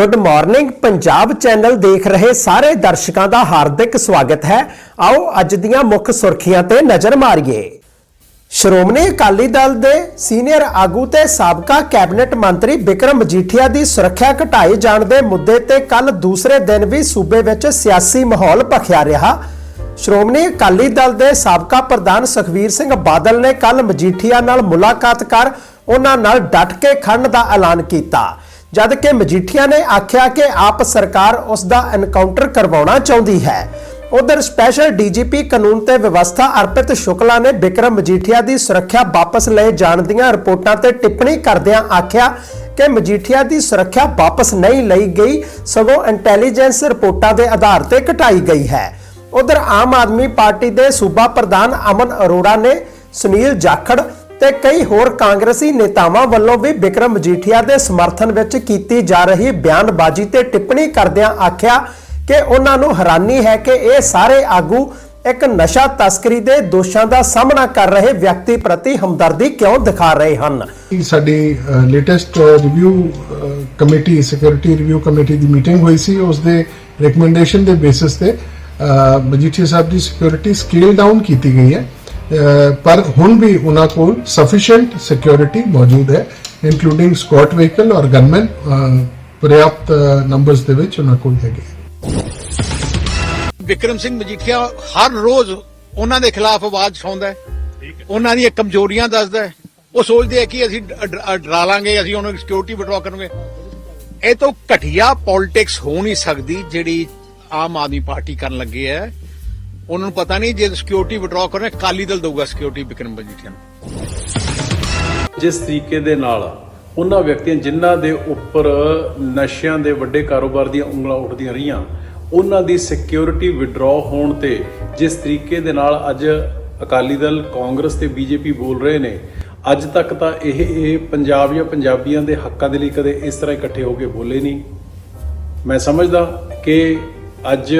Good morning Punjab channel ਦੇਖ ਰਹੇ ਸਾਰੇ ਦਰਸ਼ਕਾਂ ਦਾ ਹਾਰਦਿਕ ਸਵਾਗਤ ਹੈ। ਆਓ ਅੱਜ ਦੀਆਂ ਮੁੱਖ ਸੁਰਖੀਆਂ ਤੇ ਨਜ਼ਰ ਮਾਰੀਏ। ਸ਼੍ਰੋਮਣੀ ਅਕਾਲੀ ਦਲ ਦੇ ਸੀਨੀਅਰ ਆਗੂ ਤੇ ਸਾਬਕਾ ਕੈਬਨਿਟ ਮੰਤਰੀ ਵਿਕਰਮ ਮਜੀਠੀਆ ਦੀ ਸੁਰੱਖਿਆ ਘਟਾਏ ਜਾਣ ਦੇ ਮੁੱਦੇ ਤੇ ਕੱਲ ਦੂਸਰੇ ਦਿਨ ਵੀ ਸੂਬੇ ਵਿੱਚ ਸਿਆਸੀ ਮਾਹੌਲ ਭਖਿਆ ਰਿਹਾ। ਸ਼੍ਰੋਮਣੀ ਅਕਾਲੀ ਦਲ ਦੇ ਸਾਬਕਾ ਪ੍ਰਧਾਨ ਸੁਖਵੀਰ ਸਿੰਘ ਬਾਦਲ ਨੇ ਕੱਲ ਮਜੀਠੀਆ ਨਾਲ ਮੁਲਾਕਾਤ ਕਰ ਉਹਨਾਂ ਨਾਲ ਡਟ ਕੇ ਖੜਨ ਦਾ ਐਲਾਨ ਕੀਤਾ। ਜਦ ਕਿ ਮਜੀਠੀਆ ਨੇ ਆਖਿਆ ਕਿ ਆਪ ਸਰਕਾਰ ਉਸ ਦਾ ਐਨਕਾਊਂਟਰ ਕਰਵਾਉਣਾ ਚਾਹੁੰਦੀ ਹੈ। ਉਧਰ ਸਪੈਸ਼ਲ ਡੀਜੀਪੀ ਕਾਨੂੰਨ ਤੇ ਵਿਵਸਥਾ ਅਰਪਿਤ ਸ਼ੁਕਲਾ ਨੇ ਵਿਕਰਮ ਮਜੀਠੀਆ ਦੀ ਸੁਰੱਖਿਆ ਵਾਪਸ ਲਏ ਜਾਣ ਦੀਆਂ ਰਿਪੋਰਟਾਂ ਤੇ ਟਿੱਪਣੀ ਕਰਦਿਆਂ ਆਖਿਆ ਕਿ ਮਜੀਠੀਆ ਦੀ ਸੁਰੱਖਿਆ ਵਾਪਸ ਨਹੀਂ ਲਈ ਗਈ, ਸਗੋਂ ਇੰਟੈਲੀਜੈਂਸ ਰਿਪੋਰਟਾਂ ਦੇ ਆਧਾਰ ਤੇ ਘਟਾਈ ਗਈ ਹੈ। ਉਧਰ ਆਮ ਆਦਮੀ ਪਾਰਟੀ ਦੇ ਸੂਬਾ ਪ੍ਰਧਾਨ ਅਮਨ ਅਰੋੜਾ ਨੇ ਸੁਨੀਲ ਜਾਖੜ ਤੇ ਕਈ ਹੋਰ ਕਾਂਗਰਸੀ ਨੇਤਾਵਾਂ ਵੱਲੋਂ ਵੀ ਵਿਕਰਮ ਮਜੀਠੀਆ ਦੇ ਸਮਰਥਨ ਵਿੱਚ ਕੀਤੀ ਜਾ ਰਹੀ ਬਿਆਨਬਾਜ਼ੀ ਤੇ ਟਿੱਪਣੀ ਕਰਦਿਆਂ ਆਖਿਆ ਕਿ ਉਹਨਾਂ ਨੂੰ ਹੈਰਾਨੀ ਹੈ ਕਿ ਇਹ ਸਾਰੇ ਆਗੂ ਇੱਕ ਨਸ਼ਾ ਤਸਕਰੀ ਦੇ ਦੋਸ਼ਾਂ ਦਾ ਸਾਹਮਣਾ ਕਰ ਰਹੇ ਵਿਅਕਤੀ ਪ੍ਰਤੀ ਹਮਦਰਦੀ ਕਿਉਂ ਦਿਖਾ ਰਹੇ ਹਨ? ਸਾਡੀ latest review committee security review committee ਦੀ ਮੀਟਿੰਗ ਹੋਈ ਸੀ। ਉਸ ਦੇ ਰეკਮੈਂਡੇਸ਼ਨ ਦੇ ਬੇਸਿਸ ਤੇ ਮਜੀਠੀਆ ਸਾਹਿਬ ਦੀ ਸਿਕਿਉਰਿਟੀ ਸਕੇਲ ਡਾਊਨ ਕੀਤੀ ਗਈ ਹੈ। ਪਰ ਹੁਣ ਵੀ ਉਹਨਾਂ ਕੋਲ ਸਫੀਸ਼ੀਐਂਟ ਸਿਕਿਉਰਿਟੀ ਮੌਜੂਦ ਹੈ ਇਨਕਲੂਡਿੰਗ ਸਕਾਟ ਵਹੀਕਲ ਔਰ ਗਨਮੈਨ ਪ੍ਰਯਾਪਤ ਨੰਬਰਸ ਦੇ ਵਿੱਚ ਉਹਨਾਂ ਕੋਲ ਹੈਗੇ ਵਿਕਰਮ ਸਿੰਘ ਮਜੀਠੀਆ ਹਰ ਰੋਜ਼ ਉਹਨਾਂ ਦੇ ਖਿਲਾਫ ਆਵਾਜ਼ ਉਠਾਉਂਦਾ ਹੈ। ਉਹਨਾਂ ਦੀਆਂ ਕਮਜ਼ੋਰੀਆਂ ਦੱਸਦਾ ਹੈ। ਉਹ ਸੋਚਦੇ ਆ ਕਿ ਅਸੀਂ ਡਰਾ ਲਾਂਗੇ ਅਸੀਂ ਉਹਨਾਂ ਨੂੰ ਸਿਕਿਉਰਿਟੀ ਵਿਡਰਾ ਕਰਾਂਗੇ ਇਹ ਤੋਂ ਘਟੀਆ ਪੋਲਿਟਿਕਸ ਹੋ ਨਹੀਂ ਸਕਦੀ ਜਿਹੜੀ ਆਮ ਆਦਮੀ ਪਾਰਟੀ ਕਰਨ ਲੱਗੇ ਹੈ। ਉਹਨਾਂ ਨੂੰ ਪਤਾ ਨਹੀਂ, ਜੇ ਸਿਕਿਉਰਿਟੀ ਵਿਡਰਾ ਕਰਨਾ ਕਾਲੀ ਦਲ ਦਊਗਾ ਸਿਕਿਉਰਿਟੀ ਵਿਕਰਮ ਮਜੀਠੀਆ ਨੂੰ। ਜਿਸ ਤਰੀਕੇ ਦੇ ਨਾਲ ਉਹਨਾਂ ਵਿਅਕਤੀਆਂ ਜਿਨ੍ਹਾਂ ਦੇ ਉੱਪਰ ਨਸ਼ਿਆਂ ਦੇ ਵੱਡੇ ਕਾਰੋਬਾਰ ਦੀਆਂ ਉਂਗਲਾਂ ਉੱਠਦੀਆਂ ਰਹੀਆਂ, ਉਹਨਾਂ ਦੀ ਸਿਕਿਉਰਿਟੀ ਵਿਡਰਾਅ ਹੋਣ ਤੇ ਜਿਸ ਤਰੀਕੇ ਦੇ ਨਾਲ ਅੱਜ ਅਕਾਲੀ ਦਲ, ਕਾਂਗਰਸ ਤੇ ਬੀਜੇਪੀ ਬੋਲ ਰਹੇ ਨੇ, ਅੱਜ ਤੱਕ ਤਾਂ ਇਹ ਇਹ ਪੰਜਾਬ ਜਾਂ ਪੰਜਾਬੀਆਂ ਦੇ ਹੱਕਾਂ ਦੇ ਲਈ ਕਦੇ ਇਸ ਤਰ੍ਹਾਂ ਇਕੱਠੇ ਹੋ ਕੇ ਬੋਲੇ ਨਹੀਂ। ਮੈਂ ਸਮਝਦਾ ਕਿ ਅੱਜ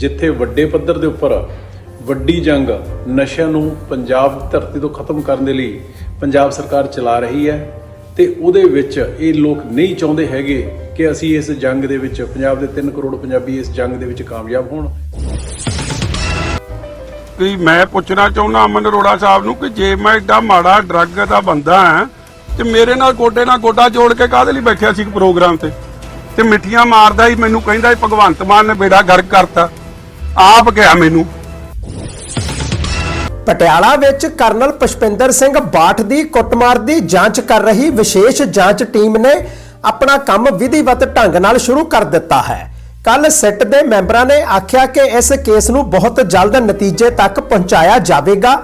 ਜਿੱਥੇ ਵੱਡੇ ਪੱਧਰ ਦੇ ਉੱਪਰ ਵੱਡੀ ਜੰਗ ਨਸ਼ਿਆਂ ਨੂੰ ਪੰਜਾਬ ਦੀ ਧਰਤੀ ਤੋਂ ਖਤਮ ਕਰਨ ਦੇ ਲਈ ਪੰਜਾਬ ਸਰਕਾਰ ਚਲਾ ਰਹੀ ਹੈ ਤੇ ਉਹਦੇ ਵਿੱਚ ਇਹ ਲੋਕ ਨਹੀਂ ਚਾਹੁੰਦੇ ਹੈਗੇ ਕਿ ਅਸੀਂ ਇਸ ਜੰਗ ਦੇ ਵਿੱਚ ਪੰਜਾਬ ਦੇ 3 ਕਰੋੜ ਪੰਜਾਬੀ ਇਸ ਜੰਗ ਦੇ ਵਿੱਚ ਕਾਮਯਾਬ ਹੋਣ। ਕਿ ਮੈਂ ਪੁੱਛਣਾ ਚਾਹੁੰਦਾ ਅਮਨ ਅਰੋੜਾ ਸਾਹਿਬ ਨੂੰ ਕਿ ਜੇ ਮੈਂ ਏਡਾ ਮਾੜਾ ਡਰੱਗ ਦਾ ਬੰਦਾ ਹਾਂ ਤੇ ਮੇਰੇ ਨਾਲ ਗੋਡੇ ਨਾਲ ਗੋਡਾ ਜੋੜ ਕੇ ਕਾਹਦੇ ਲਈ ਬੈਠਿਆ ਸੀ ਇੱਕ ਪ੍ਰੋਗਰਾਮ ਤੇ? ਤੇ ਮਿੱਠੀਆਂ ਮਾਰਦਾ ਹੀ ਮੈਨੂੰ ਕਹਿੰਦਾ ਭਗਵੰਤ ਮਾਨ ਨੇ ਬੇੜਾ ਗਰਕ ਕਰਤਾ। ਆਪ ਕਿਹਾ ਮੈਨੂੰ। ਪਟਿਆਲਾ ਵਿੱਚ ਕਰਨਲ ਪੁਸ਼ਪਿੰਦਰ ਸਿੰਘ ਬਾਠ ਦੀ ਕੁੱਟਮਾਰ ਦੀ ਜਾਂਚ ਕਰ ਰਹੀ ਵਿਸ਼ੇਸ਼ ਜਾਂਚ ਟੀਮ ਨੇ ਆਪਣਾ ਕੰਮ ਵਿਧੀਵਤ ਢੰਗ ਨਾਲ ਸ਼ੁਰੂ ਕਰ ਦਿੱਤਾ ਹੈ। ਕੱਲ ਸਿੱਟ ਦੇ ਮੈਂਬਰਾਂ ਨੇ ਆਖਿਆ ਕਿ ਇਸ ਕੇਸ ਨੂੰ ਬਹੁਤ ਜਲਦ ਨਤੀਜੇ ਤੱਕ ਪਹੁੰਚਾਇਆ ਜਾਵੇਗਾ।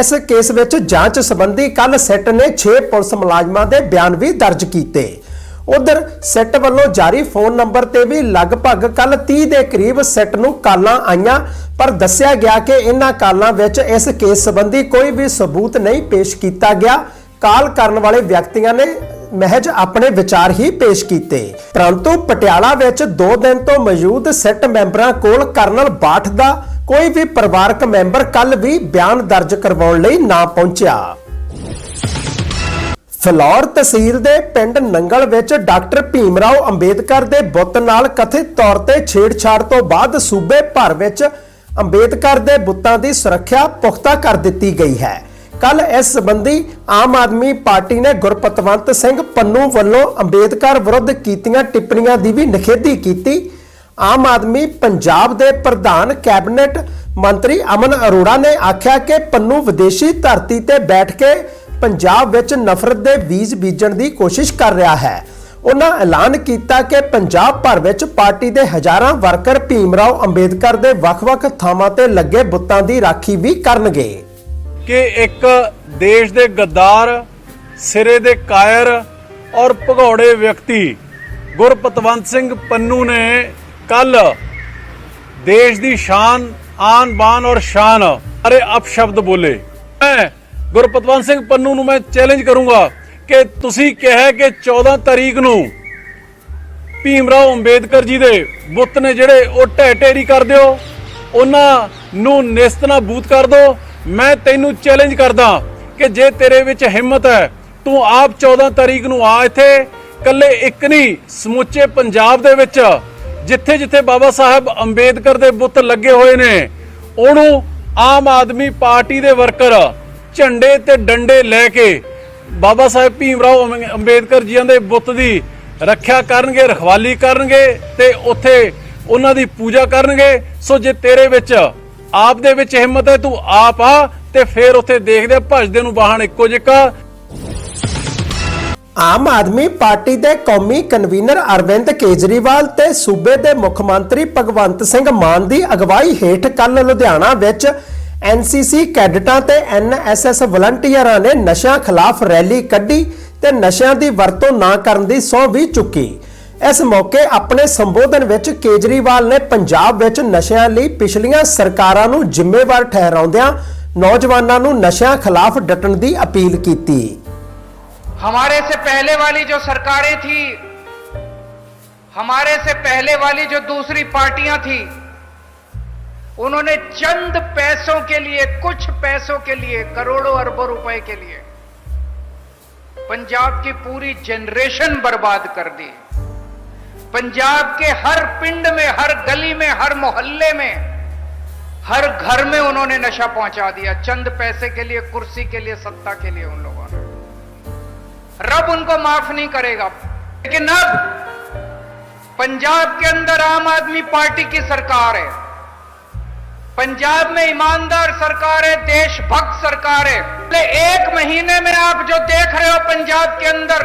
ਇਸ ਕੇਸ ਵਿੱਚ ਜਾਂਚ ਸੰਬੰਧੀ ਕੱਲ ਸਿੱਟ ਨੇ 6 ਪੁਲਿਸ ਮੁਲਾਜ਼ਮਾਂ ਦੇ ਬਿਆਨ ਵੀ ਦਰਜ ਕੀਤੇ। ਉਧਰ ਸਿੱਟ ਵੱਲੋਂ ਜਾਰੀ ਫੋਨ ਨੰਬਰ ਤੇ ਵੀ ਲਗਭਗ ਕੱਲ 30 ਦੇ ਕਰੀਬ ਸਿੱਟ ਨੂੰ ਕਾਲਾਂ ਆਈਆਂ, ਪਰ ਦੱਸਿਆ ਗਿਆ ਕਿ ਇਹਨਾਂ ਕਾਲਾਂ ਵਿੱਚ ਇਸ ਕੇਸ ਸੰਬੰਧੀ ਕੋਈ ਵੀ ਸਬੂਤ ਨਹੀਂ ਪੇਸ਼ ਕੀਤਾ ਗਿਆ। ਕਾਲ ਕਰਨ ਵਾਲੇ ਵਿਅਕਤੀਆਂ ਨੇ ਮਹਿਜ ਆਪਣੇ ਵਿਚਾਰ ਹੀ ਪੇਸ਼ ਕੀਤੇ। ਪਰੰਤੂ ਪਟਿਆਲਾ ਵਿੱਚ 2 ਦਿਨ ਤੋਂ ਮੌਜੂਦ ਸਿੱਟ ਮੈਂਬਰਾਂ ਕੋਲ ਕਰਨਲ ਬਾਠ ਦਾ ਕੋਈ ਵੀ ਪਰਿਵਾਰਕ ਮੈਂਬਰ ਕੱਲ ਵੀ ਬਿਆਨ ਦਰਜ ਕਰਵਾਉਣ ਲਈ ਨਾ ਪਹੁੰਚਿਆ। ਫਲੌਰ ਤਹਿਸੀਲ ਦੇ ਪਿੰਡ ਨੰਗਲ ਵਿੱਚ ਡਾਕਟਰ ਭੀਮਰਾਓ ਅੰਬੇਦਕਰ ਦੇ ਬੁੱਤ ਨਾਲ ਕਥਿਤ ਤੌਰ ਤੇ ਛੇੜਛਾੜ ਤੋਂ ਬਾਅਦ ਸੂਬੇ ਭਰ ਵਿੱਚ ਅੰਬੇਦਕਰ ਦੇ ਬੁੱਤਾਂ ਦੀ ਸੁਰੱਖਿਆ ਪੁਖਤਾ ਕਰ ਦਿੱਤੀ ਗਈ ਹੈ। ਕੱਲ ਇਸ ਸੰਬੰਧੀ ਆਮ ਆਦਮੀ ਪਾਰਟੀ ਨੇ ਗੁਰਪਤਵੰਤ ਸਿੰਘ ਪੰਨੂ ਵੱਲੋਂ ਅੰਬੇਦਕਰ ਵਿਰੁੱਧ ਕੀਤੀਆਂ ਟਿੱਪਣੀਆਂ ਦੀ ਵੀ ਨਿਖੇਧੀ ਕੀਤੀ। ਆਮ ਆਦਮੀ ਪੰਜਾਬ ਦੇ ਪ੍ਰਧਾਨ ਕੈਬਨਿਟ ਮੰਤਰੀ ਅਮਨ ਅਰੋੜਾ ਨੇ ਆਖਿਆ ਕਿ ਪੰਨੂ ਵਿਦੇਸ਼ੀ ਧਰਤੀ ਤੇ ਬੈਠ ਕੇ ਪੰਜਾਬ ਵਿੱਚ ਨਫ਼ਰਤ ਦੇ ਬੀਜ ਬੀਜਣ ਦੀ ਕੋਸ਼ਿਸ਼ ਕਰ ਰਿਹਾ ਹੈ। ਉਹਨਾਂ ਐਲਾਨ ਕੀਤਾ ਕਿ ਪੰਜਾਬ ਭਰ ਵਿੱਚ ਪਾਰਟੀ ਦੇ ਹਜ਼ਾਰਾਂ ਵਰਕਰ ਭੀਮਰਾਓ ਅੰਬੇਦਕਰ ਦੇ ਵੱਖ-ਵੱਖ ਥਾਵਾਂ ਤੇ ਲੱਗੇ ਬੁੱਤਾਂ ਦੀ ਰਾਖੀ ਵੀ ਕਰਨਗੇ। ਕਿ ਇੱਕ ਦੇਸ਼ ਦੇ ਗੱਦਾਰ, ਸਿਰੇ ਦੇ ਕਾਇਰ ਔਰ ਭਗੌੜੇ ਵਿਅਕਤੀ ਗੁਰਪਤਵੰਤ ਸਿੰਘ ਪੰਨੂ ਨੇ ਕੱਲ ਦੇਸ਼ ਦੀ ਸ਼ਾਨ ਆਨ ਬਾਨ ਔਰ ਸ਼ਾਨ ਅਰੇ ਅਪਸ਼ਬਦ ਬੋਲੇ। ਗੁਰਪਤਵੰਤ ਸਿੰਘ ਪੰਨੂ ਨੂੰ ਮੈਂ ਚੈਲੰਜ ਕਰੂੰਗਾ ਕਿ ਤੁਸੀਂ ਕਿਹਾ ਕਿ 14 ਤਾਰੀਖ ਨੂੰ ਭੀਮ ਰਾਓ ਅੰਬੇਦਕਰ ਜੀ ਦੇ ਬੁੱਤ ਨੇ ਜਿਹੜੇ ਉਹ ਢਹਿ ਢੇਰੀ ਕਰ ਦਿਓ, ਉਹਨਾਂ ਨੂੰ ਨਿਸਤ ਬੂਤ ਕਰ ਦਿਓ। ਮੈਂ ਤੈਨੂੰ ਚੈਲੰਜ ਕਰਦਾ ਕਿ ਜੇ ਤੇਰੇ ਵਿੱਚ ਹਿੰਮਤ ਹੈ, ਤੂੰ ਆਪ 14 ਤਾਰੀਖ ਨੂੰ ਆ ਇੱਥੇ ਕੱਲੇ ਇੱਕ ਨਹੀਂ, ਸਮੁੱਚੇ ਪੰਜਾਬ ਦੇ ਵਿੱਚ, ਜਿੱਥੇ ਜਿੱਥੇ ਬਾਬਾ ਸਾਹਿਬ ਅੰਬੇਦਕਰ ਦੇ ਬੁੱਤ ਲੱਗੇ ਹੋਏ ਨੇ, ਉਹਨੂੰ ਆਮ ਆਦਮੀ ਪਾਰਟੀ ਦੇ ਵਰਕਰ ਝੰਡੇ ਤੇ ਡੰਡੇ ਲੈ ਕੇ ਬਾਬਾ ਸਾਹਿਬ ਭੀਮ ਰਾਓ ਅੰਬੇਦਕਰ ਜੀਆਂ ਦੇ ਬੁੱਤ ਦੀ ਰੱਖਿਆ ਕਰਨਗੇ, ਰਖਵਾਲੀ ਕਰਨਗੇ ਤੇ ਉੱਥੇ ਉਹਨਾਂ ਦੀ ਪੂਜਾ ਕਰਨਗੇ। ਸੋ ਜੇ ਤੇਰੇ ਵਿੱਚ ਆਪ ਦੇ ਵਿੱਚ ਹਿੰਮਤ ਹੈ, ਤੂੰ ਆਪ ਆ ਤੇ ਫਿਰ ਉੱਥੇ ਦੇਖਦੇ ਭਜਦੇ ਨੂੰ ਬਾਹਣ ਇੱਕੋ ਜਿਹਾ ਆਮ ਆਦਮੀ ਪਾਰਟੀ ਦੇ ਕੌਮੀ ਕਨਵੀਨਰ ਅਰਵਿੰਦ ਕੇਜਰੀਵਾਲ ਤੇ ਸੂਬੇ ਦੇ ਮੁੱਖ ਮੰਤਰੀ ਭਗਵੰਤ ਸਿੰਘ ਮਾਨ ਦੀ ਅਗਵਾਈ ਹੇਠ ਕੱਲ ਲੁਧਿਆਣਾ ਵਿੱਚ ਐਨਸੀਸੀ ਕੈਡਟਾਂ ਤੇ ਐਨਐਸਐਸ ਵਲੰਟੀਅਰਾਂ ਨੇ ਨਸ਼ਿਆਂ ਖਿਲਾਫ ਰੈਲੀ ਕੱਢੀ ਤੇ ਨਸ਼ਿਆਂ ਦੀ ਵਰਤੋਂ ਨਾ ਕਰਨ ਦੀ ਸਹੁੰ ਵੀ ਚੁੱਕੀ ਇਸ ਮੌਕੇ ਆਪਣੇ ਸੰਬੋਧਨ ਵਿੱਚ ਕੇਜਰੀਵਾਲ ਨੇ ਪੰਜਾਬ ਵਿੱਚ ਨਸ਼ਿਆਂ ਲਈ ਪਿਛਲੀਆਂ ਸਰਕਾਰਾਂ ਨੂੰ ਜ਼ਿੰਮੇਵਾਰ ਠਹਿਰਾਉਂਦਿਆਂ ਨੌਜਵਾਨਾਂ ਨੂੰ ਨਸ਼ਿਆਂ ਖਿਲਾਫ ਡਟਣ ਦੀ ਅਪੀਲ ਕੀਤੀ हमारे से पहले वाली जो सरकारें थी हमारे से पहले वाली जो दूसरी पार्टियां थी उन्होंने चंद पैसों के लिए, कुछ पैसों के लिए, करोड़ों अरबों रुपए के लिए पंजाब की पूरी जनरेशन बर्बाद कर दी। पंजाब के हर पिंड में, हर गली में, हर मोहल्ले में, हर घर में उन्होंने नशा पहुँचा दिया। चंद पैसे के लिए, कुर्सी के लिए, सत्ता के लिए उन लोगों ने। रब उनको माफ़ नहीं करेगा। लेकिन अब पंजाब के अंदर आम आदमी पार्टी की सरकार है। पंजाब में ईमानदार सरकार है, देशभक्त सरकार है। एक महीने में आप जो देख रहे हो पंजाब के अंदर,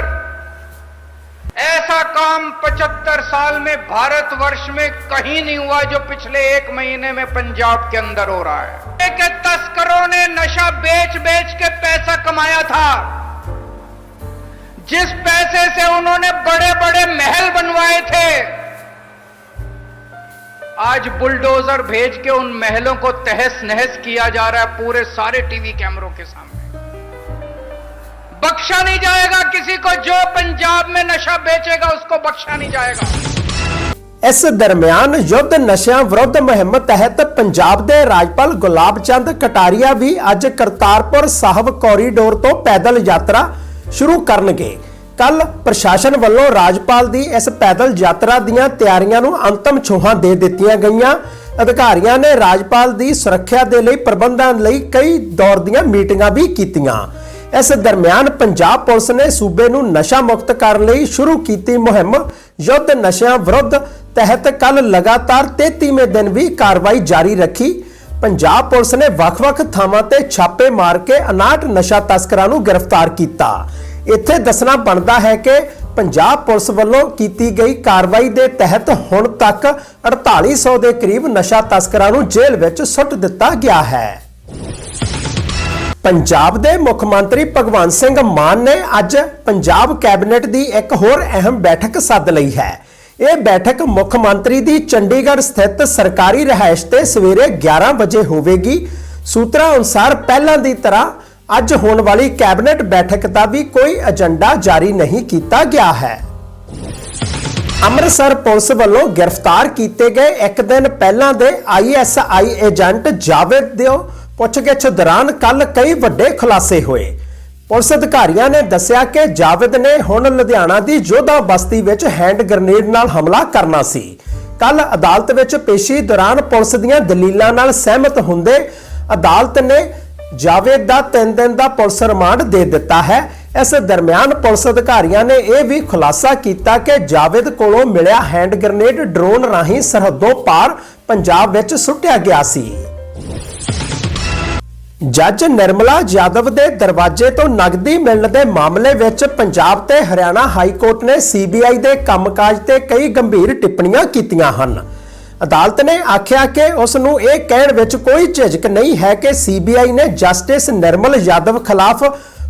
ऐसा काम 75 साल में भारत वर्ष में कहीं नहीं हुआ जो पिछले एक महीने में पंजाब के अंदर हो रहा है। के तस्करों ने नशा बेच बेच के पैसा कमाया था। जिस पैसे से उन्होंने बड़े बड़े महल बनवाए थे आज बुलडोजर भेज के उन महलों को तहस नहस किया जा रहा है पूरे सारे टीवी कैमरों के सामने बख्शा नहीं जाएगा किसी को जो पंजाब में नशा बेचेगा उसको बख्शा नहीं जाएगा ਇਸ ਦਰਮਿਆਨ ਯੁੱਧ ਨਸ਼ਿਆਂ ਵਿਰੁੱਧ ਮੁਹਿੰਮ ਤਹਿਤ ਪੰਜਾਬ ਦੇ ਰਾਜਪਾਲ ਗੁਲਾਬ ਚੰਦ ਕਟਾਰੀਆ ਵੀ ਅੱਜ ਕਰਤਾਰਪੁਰ ਸਾਹਿਬ ਕੋਰੀਡੋਰ ਤੋਂ ਪੈਦਲ ਯਾਤਰਾ ਸ਼ੁਰੂ ਕਰਨਗੇ ਕੱਲ ਪ੍ਰਸ਼ਾਸਨ ਵੱਲੋਂ ਰਾਜਪਾਲ ਦੀ ਇਸ ਪੈਦਲ ਯਾਤਰਾ ਦੀਆਂ ਤਿਆਰੀਆਂ ਨੂੰ ਅੰਤਮ ਛੋਹਾਂ ਦੇ ਦਿੱਤੀਆਂ ਗਈਆਂ। ਅਧਿਕਾਰੀਆਂ ਨੇ ਰਾਜਪਾਲ ਦੀ ਸੁਰੱਖਿਆ ਦੇ ਲਈ ਪ੍ਰਬੰਧਾਂ ਲਈ ਕਈ ਦੌਰ ਦੀਆਂ ਮੀਟਿੰਗਾਂ ਵੀ ਕੀਤੀਆਂ। ਇਸ ਦਰਮਿਆਨ ਪੰਜਾਬ ਪੁਲਿਸ ਨੇ ਸੂਬੇ ਨੂੰ ਨਸ਼ਾ ਮੁਕਤ ਕਰਨ ਲਈ ਸ਼ੁਰੂ ਕੀਤੀ ਮੁਹਿੰਮ। ਯੁੱਧ ਨਸ਼ਿਆਂ ਵਿਰੁੱਧ ਤਹਿਤ ਕੱਲ ਲਗਾਤਾਰ 33ਵੇਂ ਦਿਨ ਵੀ ਕਾਰਵਾਈ ਜਾਰੀ ਰੱਖੀ। ਪੰਜਾਬ ਪੁਲਿਸ ਨੇ ਵੱਖ-ਵੱਖ ਥਾਵਾਂ ਤੇ ਛਾਪੇ ਮਾਰ ਕੇ 59 ਨਸ਼ਾ ਤਸਕਰਾਂ ਨੂੰ ਗ੍ਰਿਫਤਾਰ ਕੀਤਾ। ਇੱਥੇ ਦੱਸਣਾ ਬਣਦਾ ਹੈ ਕਿ ਪੰਜਾਬ ਪੁਲਿਸ ਵੱਲੋਂ ਕੀਤੀ ਗਈ ਕਾਰਵਾਈ ਦੇ ਤਹਿਤ ਹੁਣ ਤੱਕ 4800 ਦੇ ਕਰੀਬ ਨਸ਼ਾ ਤਸਕਰਾਂ ਨੂੰ ਜੇਲ੍ਹ ਵਿੱਚ ਸੁੱਟ ਦਿੱਤਾ ਗਿਆ ਹੈ। ਪੰਜਾਬ ਦੇ ਮੁੱਖ ਮੰਤਰੀ ਭਗਵੰਤ ਸਿੰਘ ਮਾਨ ਨੇ ਅੱਜ ਪੰਜਾਬ ਕੈਬਨਿਟ ਦੀ ਇੱਕ ਹੋਰ ਅਹਿਮ ਬੈਠਕ ਸੱਦ ਲਈ ਹੈ। ਇਹ ਬੈਠਕ ਮੁੱਖ ਮੰਤਰੀ ਦੀ ਚੰਡੀਗੜ੍ਹ ਸਥਿਤ ਸਰਕਾਰੀ ਰਿਹਾਇਸ਼ ਤੇ ਸਵੇਰੇ 11 ਵਜੇ ਹੋਵੇਗੀ। ਸੂਤਰਾਂ ਅਨੁਸਾਰ ਪਹਿਲਾਂ ਦੀ ਤਰ੍ਹਾਂ ਅੱਜ ਹੋਣ ਵਾਲੀ ਕੈਬਨਿਟ ਬੈਠਕ ਦਾ ਵੀ ਕੋਈ ਏਜੰਡਾ ਜਾਰੀ ਨਹੀਂ ਕੀਤਾ ਗਿਆ ਹੈ। ਅੰਮ੍ਰਿਤਸਰ ਪੁਲਿਸ ਵੱਲੋਂ ਗ੍ਰਿਫਤਾਰ ਕੀਤੇ ਗਏ ਇੱਕ ਦਿਨ ਪਹਿਲਾਂ ਦੇ ਆਈਐਸਆਈ ਏਜੰਟ ਜਾਵੇਦ ਦਿਓ ਪੁੱਛਗਿੱਛ ਦੌਰਾਨ ਕੱਲ ਕਈ ਵੱਡੇ ਖੁਲਾਸੇ ਹੋਏ। ਪੁਲਿਸ ਅਧਿਕਾਰੀਆਂ ਨੇ ਦੱਸਿਆ ਕਿ ਜਾਵੇਦ ਨੇ ਹੁਣ ਲੁਧਿਆਣਾ ਦੀ ਜੋਧਾ ਬਸਤੀ ਵਿੱਚ ਹੈਂਡ ਗ੍ਰਨੇਡ ਨਾਲ ਹਮਲਾ ਕਰਨਾ ਸੀ। ਕੱਲ ਅਦਾਲਤ ਵਿੱਚ ਪੇਸ਼ੀ ਦੌਰਾਨ ਪੁਲਿਸ ਦੀਆਂ ਦਲੀਲਾਂ ਨਾਲ ਸਹਿਮਤ ਹੁੰਦੇ ਅਦਾਲਤ ਨੇ ਜਾਵੇਦ ਦਾ 3 ਦਿਨ ਦਾ ਪੁਲਿਸ ਰਿਮਾਂਡ ਦੇ ਦਿੱਤਾ ਹੈ। ਇਸ ਦਰਮਿਆਨ ਪੁਲਿਸ ਅਧਿਕਾਰੀਆਂ ਨੇ ਇਹ ਵੀ ਖੁਲਾਸਾ ਕੀਤਾ ਕਿ ਜਾਵੇਦ ਕੋਲੋਂ ਮਿਲਿਆ ਹੈਂਡ ਗ੍ਰਨੇਡ ਡਰੋਨ ਰਾਹੀਂ ਸਰਹੱਦੋਂ ਪਾਰ ਪੰਜਾਬ ਵਿੱਚ ਸੁੱਟਿਆ ਗਿਆ ਸੀ। ਜੱਜ ਨਿਰਮਲਾ ਯਾਦਵ ਦੇ ਦਰਵਾਜ਼ੇ ਤੋਂ ਨਗਦੀ ਮਿਲਣ ਦੇ ਮਾਮਲੇ ਵਿੱਚ ਪੰਜਾਬ ਤੇ ਹਰਿਆਣਾ ਹਾਈ ਕੋਰਟ ਨੇ ਸੀਬੀਆਈ ਦੇ ਕੰਮਕਾਜ ਤੇ ਕਈ ਗੰਭੀਰ ਟਿੱਪਣੀਆਂ ਕੀਤੀਆਂ ਹਨ। ਅਦਾਲਤ ਨੇ ਆਖਿਆ ਕਿ ਉਸ ਨੂੰ ਇਹ ਕਹਿਣ ਵਿੱਚ ਕੋਈ ਝਿਜਕ ਨਹੀਂ ਹੈ ਕਿ ਸੀਬੀਆਈ ਨੇ ਜਸਟਿਸ ਨਿਰਮਲ ਯਾਦਵ ਖਿਲਾਫ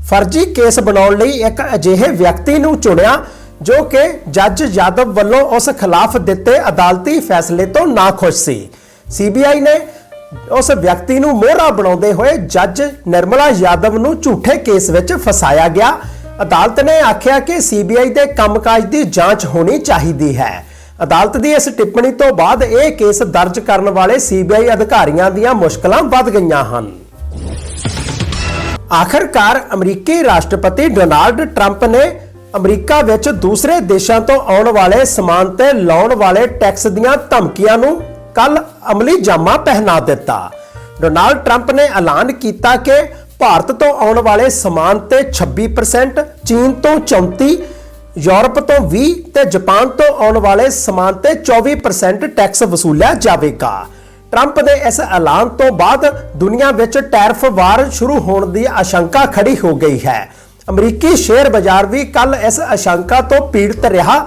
ਫਰਜ਼ੀ ਕੇਸ ਬਣਾਉਣ ਲਈ ਇੱਕ ਅਜਿਹੇ ਵਿਅਕਤੀ ਨੂੰ ਚੁਣਿਆ, ਜੋ ਕਿ ਜੱਜ ਯਾਦਵ ਵੱਲੋਂ ਉਸ ਖਿਲਾਫ ਦਿੱਤੇ ਅਦਾਲਤੀ ਫੈਸਲੇ ਤੋਂ ਨਾ ਖੁਸ਼ ਸੀ ਸੀਬੀਆਈ ਨੇ ਉਸ ਵਿਅਕਤੀ ਨੂੰ ਮੋਹਰਾ ਬਣਾਉਂਦੇ ਹੋਏ ਜੱਜ ਨਿਰਮਲਾ ਯਾਦਵ ਨੂੰ ਝੂਠੇ ਕੇਸ ਵਿੱਚ ਫਸਾਇਆ ਗਿਆ। ਅਦਾਲਤ ਨੇ ਆਖਿਆ ਕਿ ਸੀਬੀਆਈ ਦੇ ਕੰਮਕਾਜ ਦੀ ਜਾਂਚ ਹੋਣੀ ਚਾਹੀਦੀ ਹੈ। ਅਦਾਲਤ ਦੀ ਇਸ ਟਿੱਪਣੀ ਤੋਂ ਬਾਅਦ ਇਹ ਕੇਸ ਦਰਜ ਕਰਨ ਵਾਲੇ ਸੀਬੀਆਈ ਅਧਿਕਾਰੀਆਂ ਦੀਆਂ ਮੁਸ਼ਕਲਾਂ ਵੱਧ ਗਈਆਂ ਹਨ। ਆਖਰਕਾਰ ਅਮਰੀਕੀ ਰਾਸ਼ਟਰਪਤੀ ਡੋਨਾਲਡ ਟਰੰਪ ਨੇ ਅਮਰੀਕਾ ਵਿੱਚ ਦੂਸਰੇ ਦੇਸ਼ਾਂ ਤੋਂ ਆਉਣ ਵਾਲੇ ਸਮਾਨ ਤੇ ਲਾਉਣ ਵਾਲੇ ਟੈਕਸ ਦੀਆਂ ਧਮਕੀਆਂ ਨੂੰ ਕੱਲ ਅਮਲੀ ਜਾਮਾ ਪਹਿਨਾ ਦਿੱਤਾ। ਡੋਨਾਲਡ ਟਰੰਪ ਨੇ ਐਲਾਨ ਕੀਤਾ ਕਿ ਭਾਰਤ ਤੋਂ ਆਉਣ ਵਾਲੇ ਸਮਾਨ ਤੇ 26% ਚੀਨ ਤੋਂ 34 ਯੂਰਪ ਤੋਂ 20 ਤੇ ਜਾਪਾਨ ਤੋਂ ਆਉਣ ਵਾਲੇ ਸਮਾਨ ਤੇ 24% ਟੈਕਸ ਵਸੂਲਿਆ ਜਾਵੇਗਾ। ਟਰੰਪ ਦੇ ਇਸ ਐਲਾਨ ਤੋਂ ਬਾਅਦ ਦੁਨੀਆ ਵਿੱਚ ਟੈਰਫ ਵਾਰ ਸ਼ੁਰੂ ਹੋਣ ਦੀ ਆਸ਼ੰਕਾ ਖੜੀ ਹੋ ਗਈ ਹੈ। ਅਮਰੀਕੀ ਸ਼ੇਅਰ ਬਾਜ਼ਾਰ ਵੀ ਕੱਲ ਇਸ ਆਸ਼ੰਕਾ ਤੋਂ ਪੀੜਤ ਰਿਹਾ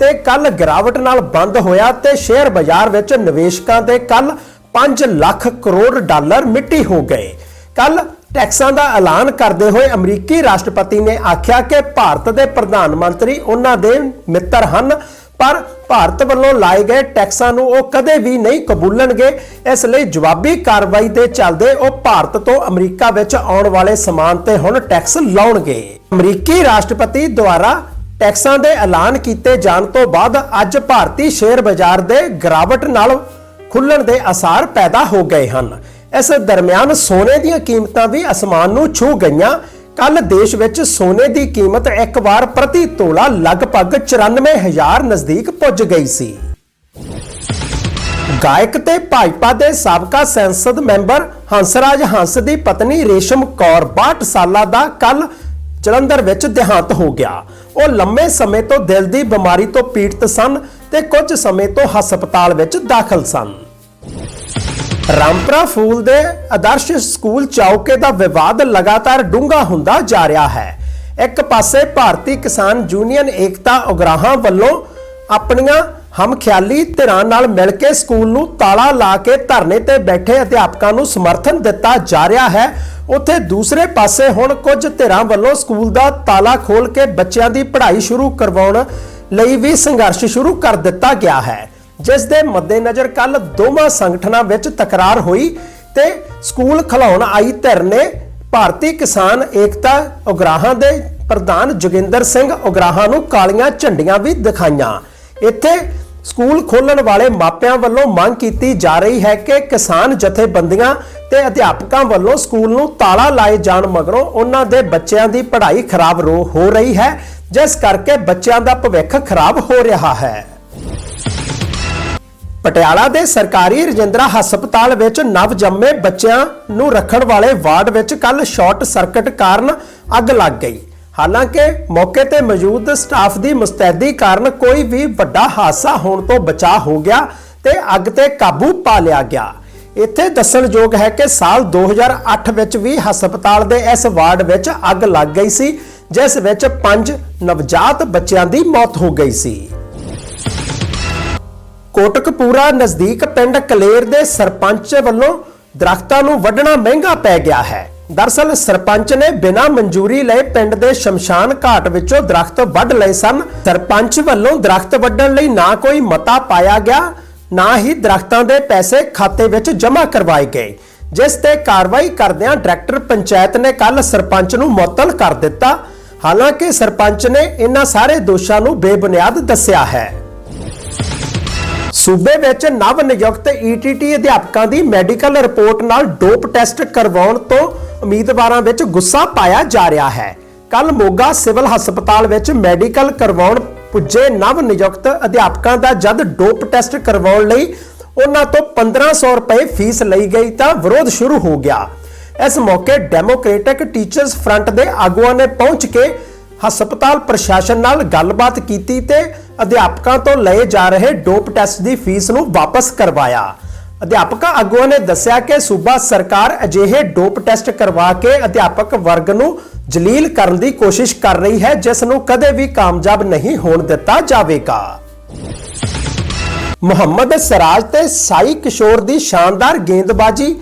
ਤੇ ਕੱਲ ਗਿਰਾਵਟ ਨਾਲ ਬੰਦ ਹੋਇਆ ਤੇ ਸ਼ੇਅਰ ਬਾਜ਼ਾਰ ਵਿੱਚ ਨਿਵੇਸ਼ਕਾਂ ਦੇ ਕੱਲ 5 ਲੱਖ ਕਰੋੜ ਡਾਲਰ ਮਿੱਟੀ ਹੋ ਗਏ। ਕੱਲ ਟੈਕਸਾਂ ਦਾ ਐਲਾਨ ਕਰਦੇ ਹੋਏ ਅਮਰੀਕੀ ਰਾਸ਼ਟਰਪਤੀ ਨੇ ਆਖਿਆ ਕਿ ਭਾਰਤ ਦੇ ਪ੍ਰਧਾਨ ਮੰਤਰੀ ਉਹਨਾਂ ਦੇ ਮਿੱਤਰ ਹਨ, ਪਰ ਭਾਰਤ ਵੱਲੋਂ ਲਾਏ ਗਏ ਟੈਕਸਾਂ ਨੂੰ ਉਹ ਕਦੇ ਵੀ ਨਹੀਂ ਕਬੂਲਣਗੇ। ਇਸ ਲਈ ਜਵਾਬੀ ਕਾਰਵਾਈ ਦੇ ਚੱਲਦੇ ਉਹ ਭਾਰਤ ਤੋਂ ਅਮਰੀਕਾ ਵਿੱਚ ਆਉਣ ਵਾਲੇ ਸਮਾਨ ਤੇ ਹੁਣ ਟੈਕਸ ਲਾਉਣਗੇ। ਅਮਰੀਕੀ ਰਾਸ਼ਟਰਪਤੀ ਦੁਆਰਾ ਟੈਕਸਾਂ ਦੇ ਐਲਾਨ ਕੀਤੇ ਜਾਣ ਤੋਂ ਬਾਅਦ ਅੱਜ ਭਾਰਤੀ ਸ਼ੇਅਰ ਬਾਜ਼ਾਰ ਦੇ ਗਿਰਾਵਟ ਨਾਲ ਖੁੱਲਣ ਦੇ ਅਸਾਰ ਪੈਦਾ ਹੋ ਗਏ ਹਨ। ਇਸ ਦਰਮਿਆਨ ਸੋਨੇ ਦੀਆਂ ਕੀਮਤਾਂ ਵੀ ਅਸਮਾਨ ਨੂੰ ਛੂ ਗਈਆਂ। ਕੱਲ ਦੇਸ਼ ਵਿੱਚ ਸੋਨੇ ਦੀ ਕੀਮਤ ਇੱਕ ਵਾਰ ਪ੍ਰਤੀ ਤੋਲਾ ਲਗਭਗ 94000 ਨਜ਼ਦੀਕ ਪੁੱਜ ਗਈ ਸੀ। ਗਾਇਕ ਤੇ ਭਾਜਪਾ ਦੇ ਸਾਬਕਾ ਸੰਸਦ ਮੈਂਬਰ ਹੰਸਰਾਜ ਹੰਸ ਦੀ ਪਤਨੀ ਰੇਸ਼ਮ ਕੌਰ 62 ਸਾਲਾਂ ਦਾ ਕੱਲ ਜਲੰਧਰ ਵਿੱਚ ਦੇਹਾਂਤ ਹੋ ਗਿਆ। ਉਹ ਲੰਮੇ ਸਮੇਂ ਤੋਂ ਦਿਲ ਦੀ ਬਿਮਾਰੀ ਤੋਂ ਪੀੜਤ ਸਨ ਤੇ ਕੁਝ ਸਮੇਂ ਤੋਂ ਹਸਪਤਾਲ ਵਿੱਚ ਦਾਖਲ ਸਨ। ਰਾਮਪੁਰਾ ਫੂਲ ਦੇ ਆਦਰਸ਼ ਸਕੂਲ ਚੌਕੇ ਦਾ ਵਿਵਾਦ ਲਗਾਤਾਰ ਡੂੰਘਾ ਹੁੰਦਾ ਜਾ ਰਿਹਾ ਹੈ। ਇੱਕ ਪਾਸੇ ਭਾਰਤੀ ਕਿਸਾਨ ਯੂਨੀਅਨ ਏਕਤਾ ਉਗਰਾਹਾਂ ਵੱਲੋਂ ਆਪਣੀਆਂ ਹਮਖਿਆਲੀ ਧਿਰਾਂ ਨਾਲ ਮਿਲ ਕੇ ਸਕੂਲ ਨੂੰ ਤਾਲਾ ਲਾ ਕੇ ਧਰਨੇ ਤੇ ਬੈਠੇ ਅਧਿਆਪਕਾਂ ਨੂੰ ਸਮਰਥਨ ਦਿੱਤਾ ਜਾ ਰਿਹਾ ਹੈ। ਉੱਥੇ ਦੂਸਰੇ ਪਾਸੇ ਹੁਣ ਕੁਝ ਧਿਰਾਂ ਵੱਲੋਂ ਸਕੂਲ ਦਾ ਤਾਲਾ ਖੋਲ ਕੇ ਬੱਚਿਆਂ ਦੀ ਪੜ੍ਹਾਈ ਸ਼ੁਰੂ ਕਰਵਾਉਣ ਲਈ ਵੀ ਸੰਘਰਸ਼ ਸ਼ੁਰੂ ਕਰ ਦਿੱਤਾ ਗਿਆ ਹੈ। ਜਿਸ ਦੇ ਮੱਦੇਨਜ਼ਰ ਕੱਲ ਦੋਵਾਂ ਸੰਗਠਨਾਂ ਵਿੱਚ ਤਕਰਾਰ ਹੋਈ ਤੇ ਸਕੂਲ ਖਲਾਉਣ ਆਈ ਧਿਰ ਨੇ ਭਾਰਤੀ ਕਿਸਾਨ ਏਕਤਾ ਉਗਰਾਹਾਂ ਦੇ ਪ੍ਰਧਾਨ ਜੋਗਿੰਦਰ ਸਿੰਘ ਉਗਰਾਹਾਂ ਨੂੰ ਕਾਲੀਆਂ ਝੰਡੀਆਂ ਵੀ ਦਿਖਾਈਆਂ। ਇੱਥੇ ਸਕੂਲ ਖੋਲਣ ਵਾਲੇ ਮਾਪਿਆਂ ਵੱਲੋਂ ਮੰਗ ਕੀਤੀ ਜਾ ਰਹੀ ਹੈ ਕਿ ਕਿਸਾਨ ਜਥੇਬੰਦੀਆਂ ਤੇ ਅਧਿਆਪਕਾਂ ਵੱਲੋਂ ਸਕੂਲ ਨੂੰ ਤਾਲਾ ਲਾਏ ਜਾਣ ਮਗਰੋਂ ਉਹਨਾਂ ਦੇ ਬੱਚਿਆਂ ਦੀ ਪੜ੍ਹਾਈ ਖਰਾਬ ਰੋ, ਹੋ ਰਹੀ ਹੈ, ਜਿਸ ਕਰਕੇ ਬੱਚਿਆਂ ਦਾ ਭਵਿੱਖ ਖਰਾਬ ਹੋ ਰਿਹਾ ਹੈ। ਪਟਿਆਲਾ ਦੇ ਸਰਕਾਰੀ ਰਜਿੰਦਰਾ ਹਸਪਤਾਲ ਵਿੱਚ ਨਵ ਜੰਮੇ ਬੱਚਿਆਂ ਨੂੰ ਰੱਖਣ ਵਾਲੇ ਵਾਰਡ ਵਿੱਚ ਕੱਲ ਸ਼ਾਰਟ ਸਰਕਟ ਕਾਰਨ ਅੱਗ ਲੱਗ ਗਈ। ਹਾਲਾਂਕਿ ਮੌਕੇ ਤੇ ਮੌਜੂਦ ਸਟਾਫ ਦੀ ਮੁਸਤੈਦੀ ਕਾਰਨ ਕੋਈ ਵੀ ਵੱਡਾ ਹਾਦਸਾ ਹੋਣ ਤੋਂ ਬਚਾ ਹੋ ਗਿਆ ਤੇ ਅੱਗ ਤੇ ਕਾਬੂ ਪਾ ਲਿਆ ਗਿਆ। ਇੱਥੇ ਦੱਸਣਯੋਗ ਹੈ ਕਿ ਸਾਲ 2008 ਵਿੱਚ ਵੀ ਹਸਪਤਾਲ ਦੇ ਇਸ ਵਾਰਡ ਵਿੱਚ ਅੱਗ ਲੱਗ ਗਈ ਸੀ, ਜਿਸ ਵਿੱਚ 5 ਨਵਜਾਤ ਬੱਚਿਆਂ ਦੀ ਮੌਤ ਹੋ ਗਈ ਸੀ। ਕੋਟਕਪੂਰਾ ਨਜ਼ਦੀਕ ਪਿੰਡ ਕਲੇਰ ਦੇ ਸਰਪੰਚ ਵੱਲੋਂ ਦਰਖਤਾਂ ਨੂੰ ਵੱਢਣਾ ਮਹਿੰਗਾ ਪੈ ਗਿਆ ਹੈ। ਦਰਸਲ ਸਰਪੰਚ ਨੇ ਬਿਨਾਂ ਮਨਜ਼ੂਰੀ ਲਏ ਪਿੰਡ ਦੇ ਸ਼ਮਸ਼ਾਨ ਘਾਟ ਵਿੱਚੋਂ ਦਰਖਤ ਵੱਢ ਲਏ ਸਨ। ਸਰਪੰਚ ਵੱਲੋਂ ਦਰਖਤ ਵੱਢਣ ਲਈ ਨਾ ਕੋਈ ਮਤਾ ਪਾਇਆ ਗਿਆ, ਨਾ ਹੀ ਦਰਖਤਾਂ ਦੇ ਪੈਸੇ ਖਾਤੇ ਵਿੱਚ ਜਮ੍ਹਾਂ ਕਰਵਾਏ ਗਏ। ਜਿਸ ਤੇ ਕਾਰਵਾਈ ਕਰਦਿਆਂ ਡਾਇਰੈਕਟਰ ਪੰਚਾਇਤ ਨੇ ਕੱਲ ਸਰਪੰਚ ਨੂੰ ਮੁਅੱਤਲ ਕਰ ਦਿੱਤਾ। ਹਾਲਾਂਕਿ ਸਰਪੰਚ ਨੇ ਇਹਨਾਂ ਸਾਰੇ ਦੋਸ਼ਾਂ ਨੂੰ ਬੇਬੁਨਿਆਦ ਦੱਸਿਆ ਹੈ। ਸੂਬੇ ਵਿੱਚ ਨਵ ਨਿਯੁਕਤ ਈਟੀਟੀ ਅਧਿਆਪਕਾਂ ਦੀ ਮੈਡੀਕਲ ਰਿਪੋਰਟ ਨਾਲ ਡੋਪ ਟੈਸਟ ਕਰਵਾਉਣ ਤੋਂ ਉਮੀਦਵਾਰਾਂ ਵਿੱਚ ਗੁੱਸਾ ਪਾਇਆ ਜਾ ਰਿਹਾ ਹੈ। ਕੱਲ ਮੋਗਾ ਸਿਵਲ ਹਸਪਤਾਲ ਵਿੱਚ ਮੈਡੀਕਲ ਕਰਵਾਉਣ ਪੁੱਜੇ ਨਵ ਨਿਯੁਕਤ ਅਧਿਆਪਕਾਂ ਦਾ ਜਦ ਡੋਪ ਟੈਸਟ ਕਰਵਾਉਣ ਲਈ ਉਹਨਾਂ ਤੋਂ 1500 ਰੁਪਏ ਫੀਸ ਲਈ ਗਈ ਤਾਂ ਵਿਰੋਧ ਸ਼ੁਰੂ ਹੋ ਗਿਆ। ਇਸ ਮੌਕੇ ਡੈਮੋਕ੍ਰੈਟਿਕ ਟੀਚਰਸ ਫਰੰਟ ਦੇ ਆਗੂਆਂ ਨੇ ਪਹੁੰਚ ਕੇ ਹਸਪਤਾਲ ਪ੍ਰਸ਼ਾਸਨ ਨਾਲ ਗੱਲਬਾਤ ਕੀਤੀ ਤੇ ਅਧਿਆਪਕਾਂ ਤੋਂ ਲਏ ਜਾ ਰਹੇ ਡੋਪ ਟੈਸਟ ਦੀ ਫੀਸ ਨੂੰ ਵਾਪਸ ਕਰਵਾਇਆ। ਅਧਿਆਪਕਾਂ ਆਗੂਆਂ ਨੇ ਦੱਸਿਆ ਕਿ ਸੂਬਾ ਸਰਕਾਰ ਅਜਿਹੇ ਡੋਪ ਟੈਸਟ ਕਰਵਾ ਕੇ ਅਧਿਆਪਕ ਵਰਗ ਨੂੰ ਜਲੀਲ ਕਰਨ ਦੀ ਕੋਸ਼ਿਸ਼ ਕਰ ਰਹੀ ਹੈ, ਜਿਸ ਨੂੰ ਕਦੇ ਵੀ ਕਾਮਯਾਬ ਨਹੀਂ ਹੋਣ ਦਿੱਤਾ ਜਾਵੇਗਾ। ਮੁਹੰਮਦ ਸਰਾਜ ਤੇ ਸਾਈ ਕਿਸ਼ੋਰ ਦੀ ਸ਼ਾਨਦਾਰ ਗੇਂਦਬਾਜ਼ੀ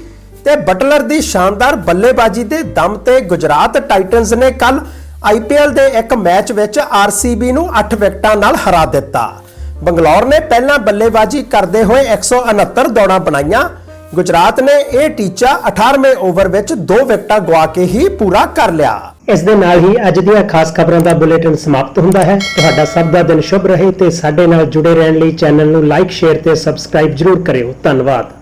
ਤੇ ਬਟਲਰ ਦੀ ਸ਼ਾਨਦਾਰ ਬੱਲੇਬਾਜ਼ੀ ਦੇ ਦਮ ਤੇ ਗੁਜਰਾਤ ਟਾਈਟਨਸ ਨੇ ਕੱਲ ਆਈਪੀਐਲ ਦੇ ਇੱਕ ਮੈਚ ਵਿੱਚ ਆਰਸੀਬੀ ਨੂੰ 8 ਵਿਕਟਾਂ ਨਾਲ ਹਰਾ ਦਿੱਤਾ। ਬੰਗਲੌਰ ਨੇ ਪਹਿਲਾਂ ਬੱਲੇਬਾਜ਼ੀ ਕਰਦੇ ਹੋਏ 169 ਦੌੜਾਂ ਬਣਾਈਆਂ। ਗੁਜਰਾਤ ਨੇ ਇਹ ਟੀਚਾ 18ਵੇਂ ਓਵਰ ਵਿੱਚ 2 ਵਿਕਟਾਂ ਗਵਾ ਕੇ ਹੀ ਪੂਰਾ ਕਰ ਲਿਆ। ਇਸ ਦੇ ਨਾਲ ਹੀ ਅੱਜ ਦੀਆਂ ਖਾਸ ਖਬਰਾਂ ਦਾ ਬੁਲੇਟਿਨ ਸਮਾਪਤ ਹੁੰਦਾ ਹੈ। ਤੁਹਾਡਾ ਸਭ ਦਾ ਦਿਨ ਸ਼ੁਭ ਰਹੇ ਤੇ ਸਾਡੇ ਨਾਲ ਜੁੜੇ ਰਹਿਣ ਲਈ ਚੈਨਲ ਨੂੰ ਲਾਈਕ, ਸ਼ੇਅਰ ਤੇ ਸਬਸਕ੍ਰਾਈਬ ਜਰੂਰ ਕਰਿਓ। ਧੰਨਵਾਦ।